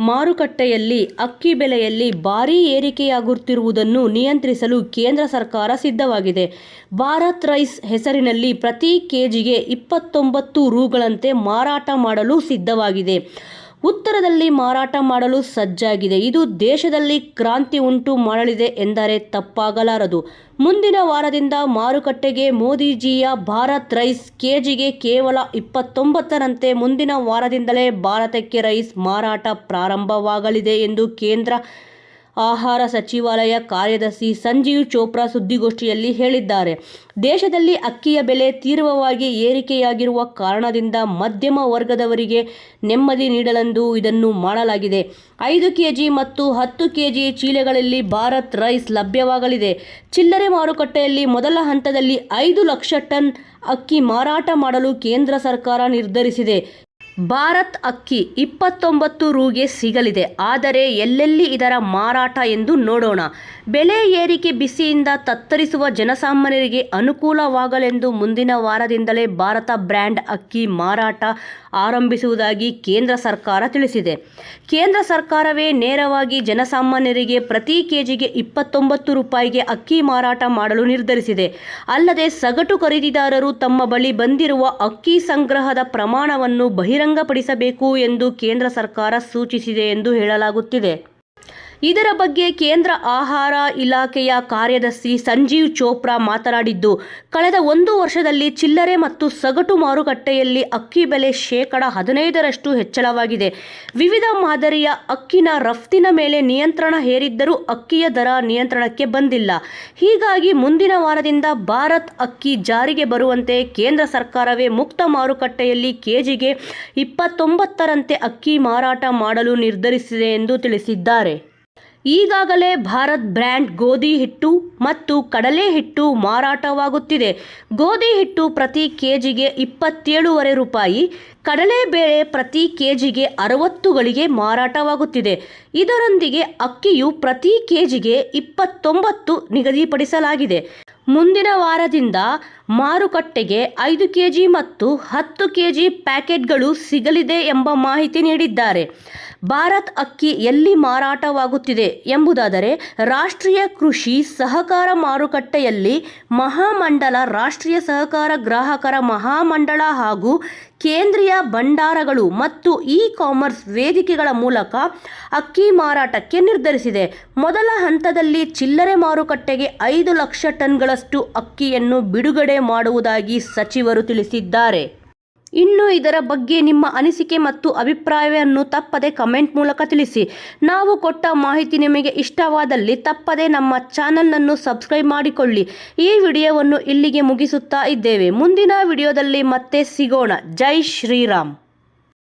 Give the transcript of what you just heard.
ಮಾರುಕಟ್ಟೆಯಲ್ಲಿ ಅಕ್ಕಿ ಬೆಲೆಯಲ್ಲಿ ಭಾರೀ ಏರಿಕೆಯಾಗುತ್ತಿರುವುದನ್ನು ನಿಯಂತ್ರಿಸಲು ಕೇಂದ್ರ ಸರ್ಕಾರ ಸಿದ್ಧವಾಗಿದೆ. ಭಾರತ್ ರೈಸ್ ಹೆಸರಿನಲ್ಲಿ ಪ್ರತಿ ಕೆಜಿಗೆ ಇಪ್ಪತ್ತೊಂಬತ್ತು ರುಗಳಂತೆ ಮಾರಾಟ ಮಾಡಲು ಸಿದ್ಧವಾಗಿದೆ. ಉತ್ತರದಲ್ಲಿ ಮಾರಾಟ ಮಾಡಲು ಸಜ್ಜಾಗಿದೆ. ಇದು ದೇಶದಲ್ಲಿ ಕ್ರಾಂತಿ ಉಂಟು ಮಾಡಲಿದೆ ಎಂದರೆ ತಪ್ಪಾಗಲಾರದು. ಮುಂದಿನ ವಾರದಿಂದ ಮಾರುಕಟ್ಟೆಗೆ ಮೋದಿಜಿಯ ಭಾರತ್ ರೈಸ್ ಕೆಜಿಗೆ ಕೇವಲ ಇಪ್ಪತ್ತೊಂಬತ್ತರಂತೆ ಮುಂದಿನ ವಾರದಿಂದಲೇ ಭಾರತಕ್ಕೆ ರೈಸ್ ಮಾರಾಟ ಪ್ರಾರಂಭವಾಗಲಿದೆ ಎಂದು ಕೇಂದ್ರ ಆಹಾರ ಸಚಿವಾಲಯ ಕಾರ್ಯದರ್ಶಿ ಸಂಜೀವ್ ಚೋಪ್ರಾ ಸುದ್ದಿಗೋಷ್ಠಿಯಲ್ಲಿ ಹೇಳಿದ್ದಾರೆ. ದೇಶದಲ್ಲಿ ಅಕ್ಕಿಯ ಬೆಲೆ ತೀವ್ರವಾಗಿ ಏರಿಕೆಯಾಗಿರುವ ಕಾರಣದಿಂದ ಮಧ್ಯಮ ವರ್ಗದವರಿಗೆ ನೆಮ್ಮದಿ ನೀಡಲೆಂದು ಇದನ್ನು ಮಾಡಲಾಗಿದೆ. ಐದು ಕೆಜಿ ಮತ್ತು ಹತ್ತು ಕೆಜಿ ಚೀಲಗಳಲ್ಲಿ ಭಾರತ್ ರೈಸ್ ಲಭ್ಯವಾಗಲಿದೆ. ಚಿಲ್ಲರೆ ಮಾರುಕಟ್ಟೆಯಲ್ಲಿ ಮೊದಲ ಹಂತದಲ್ಲಿ ಐದು ಲಕ್ಷ ಟನ್ ಅಕ್ಕಿ ಮಾರಾಟ ಮಾಡಲು ಕೇಂದ್ರ ಸರ್ಕಾರ ನಿರ್ಧರಿಸಿದೆ. ಭಾರತ್ ಅಕ್ಕಿ ಇಪ್ಪತ್ತೊಂಬತ್ತು ರೂಗೆ ಸಿಗಲಿದೆ. ಆದರೆ ಎಲ್ಲೆಲ್ಲಿ ಇದರ ಮಾರಾಟ ಎಂದು ನೋಡೋಣ. ಬೆಲೆ ಏರಿಕೆ ಬಿಸಿಯಿಂದ ತತ್ತರಿಸುವ ಜನಸಾಮಾನ್ಯರಿಗೆ ಅನುಕೂಲವಾಗಲೆಂದು ಮುಂದಿನ ವಾರದಿಂದಲೇ ಭಾರತ ಬ್ರ್ಯಾಂಡ್ ಅಕ್ಕಿ ಮಾರಾಟ ಆರಂಭಿಸುವುದಾಗಿ ಕೇಂದ್ರ ಸರ್ಕಾರ ತಿಳಿಸಿದೆ. ಕೇಂದ್ರ ಸರ್ಕಾರವೇ ನೇರವಾಗಿ ಜನಸಾಮಾನ್ಯರಿಗೆ ಪ್ರತಿ ಕೆಜಿಗೆ ಇಪ್ಪತ್ತೊಂಬತ್ತು ರೂಪಾಯಿಗೆ ಅಕ್ಕಿ ಮಾರಾಟ ಮಾಡಲು ನಿರ್ಧರಿಸಿದೆ. ಅಲ್ಲದೆ ಸಗಟು ಖರೀದಿದಾರರು ತಮ್ಮ ಬಳಿ ಬಂದಿರುವ ಅಕ್ಕಿ ಸಂಗ್ರಹದ ಪ್ರಮಾಣವನ್ನು ಬಹಿರಂಗಪಡಿಸಬೇಕು ಎಂದು ಕೇಂದ್ರ ಸರ್ಕಾರ ಸೂಚಿಸಿದೆ ಎಂದು ಹೇಳಲಾಗುತ್ತಿದೆ. ಇದರ ಬಗ್ಗೆ ಕೇಂದ್ರ ಆಹಾರ ಇಲಾಖೆಯ ಕಾರ್ಯದರ್ಶಿ ಸಂಜೀವ್ ಚೋಪ್ರಾ ಮಾತನಾಡಿದ್ದು, ಕಳೆದ ಒಂದು ವರ್ಷದಲ್ಲಿ ಚಿಲ್ಲರೆ ಮತ್ತು ಸಗಟು ಮಾರುಕಟ್ಟೆಯಲ್ಲಿ ಅಕ್ಕಿ ಬೆಲೆ ಶೇಕಡ ಹದಿನೈದರಷ್ಟು ಹೆಚ್ಚಳವಾಗಿದೆ. ವಿವಿಧ ಮಾದರಿಯ ಅಕ್ಕಿನ ರಫ್ತಿನ ಮೇಲೆ ನಿಯಂತ್ರಣ ಹೇರಿದ್ದರೂ ಅಕ್ಕಿಯ ದರ ನಿಯಂತ್ರಣಕ್ಕೆ ಬಂದಿಲ್ಲ. ಹೀಗಾಗಿ ಮುಂದಿನ ವಾರದಿಂದ ಭಾರತ್ ಅಕ್ಕಿ ಜಾರಿಗೆ ಬರುವಂತೆ ಕೇಂದ್ರ ಸರ್ಕಾರವೇ ಮುಕ್ತ ಮಾರುಕಟ್ಟೆಯಲ್ಲಿ ಕೆಜಿಗೆ ಇಪ್ಪತ್ತೊಂಬತ್ತರಂತೆ ಅಕ್ಕಿ ಮಾರಾಟ ಮಾಡಲು ನಿರ್ಧರಿಸಿದೆ ಎಂದು ತಿಳಿಸಿದ್ದಾರೆ. ಈಗಾಗಲೇ ಭಾರತ್ ಬ್ರ್ಯಾಂಡ್ ಗೋಧಿ ಹಿಟ್ಟು ಮತ್ತು ಕಡಲೆ ಹಿಟ್ಟು ಮಾರಾಟವಾಗುತ್ತಿದೆ. ಗೋಧಿ ಹಿಟ್ಟು ಪ್ರತಿ ಕೆಜಿಗೆ ಇಪ್ಪತ್ತೇಳೂವರೆ ರೂಪಾಯಿ, ಕಡಲೆ ಬೇಳೆ ಪ್ರತಿ ಕೆಜಿಗೆ ಅರವತ್ತು ಗಳಿಗೆ ಮಾರಾಟವಾಗುತ್ತಿದೆ. ಇದರೊಂದಿಗೆ ಅಕ್ಕಿಯು ಪ್ರತಿ ಕೆಜಿಗೆ ಇಪ್ಪತ್ತೊಂಬತ್ತು ನಿಗದಿಪಡಿಸಲಾಗಿದೆ. ಮುಂದಿನ ವಾರದಿಂದ ಮಾರುಕಟ್ಟೆಗೆ ಐದು ಕೆಜಿ ಮತ್ತು ಹತ್ತು ಕೆಜಿ ಪ್ಯಾಕೆಟ್ಗಳು ಸಿಗಲಿದೆ ಎಂಬ ಮಾಹಿತಿ ನೀಡಿದ್ದಾರೆ. ಭಾರತ್ ಅಕ್ಕಿ ಎಲ್ಲಿ ಮಾರಾಟವಾಗುತ್ತಿದೆ ಎಂಬುದಾದರೆ, ರಾಷ್ಟ್ರೀಯ ಕೃಷಿ ಸಹಕಾರ ಮಾರುಕಟ್ಟೆಯಲ್ಲಿ ಮಹಾಮಂಡಲ, ರಾಷ್ಟ್ರೀಯ ಸಹಕಾರ ಗ್ರಾಹಕರ ಮಹಾಮಂಡಳ ಹಾಗೂ ಕೇಂದ್ರೀಯ ಭಂಡಾರಗಳು ಮತ್ತು ಇ-ಕಾಮರ್ಸ್ ವೇದಿಕೆಗಳ ಮೂಲಕ ಅಕ್ಕಿ ಮಾರಾಟಕ್ಕೆ ನಿರ್ಧರಿಸಿದೆ. ಮೊದಲ ಹಂತದಲ್ಲಿ ಚಿಲ್ಲರೆ ಮಾರುಕಟ್ಟೆಗೆ ಐದು ಲಕ್ಷ ಟನ್ಗಳಷ್ಟು ಅಕ್ಕಿಯನ್ನು ಬಿಡುಗಡೆ ಮಾಡುವುದಾಗಿ ಸಚಿವರು ತಿಳಿಸಿದ್ದಾರೆ. ಇನ್ನು ಇದರ ಬಗ್ಗೆ ನಿಮ್ಮ ಅನಿಸಿಕೆ ಮತ್ತು ಅಭಿಪ್ರಾಯವನ್ನು ತಪ್ಪದೆ ಕಮೆಂಟ್ ಮೂಲಕ ತಿಳಿಸಿ. ನಾವು ಕೊಟ್ಟ ಮಾಹಿತಿ ನಿಮಗೆ ಇಷ್ಟವಾದಲ್ಲಿ ತಪ್ಪದೆ ನಮ್ಮ ಚಾನಲ್ನನ್ನು ಸಬ್ಸ್ಕ್ರೈಬ್ ಮಾಡಿಕೊಳ್ಳಿ. ಈ ವಿಡಿಯೋವನ್ನು ಇಲ್ಲಿಗೆ ಮುಗಿಸುತ್ತಾ ಇದ್ದೇವೆ. ಮುಂದಿನ ವಿಡಿಯೋದಲ್ಲಿ ಮತ್ತೆ ಸಿಗೋಣ. ಜೈ ಶ್ರೀರಾಮ್.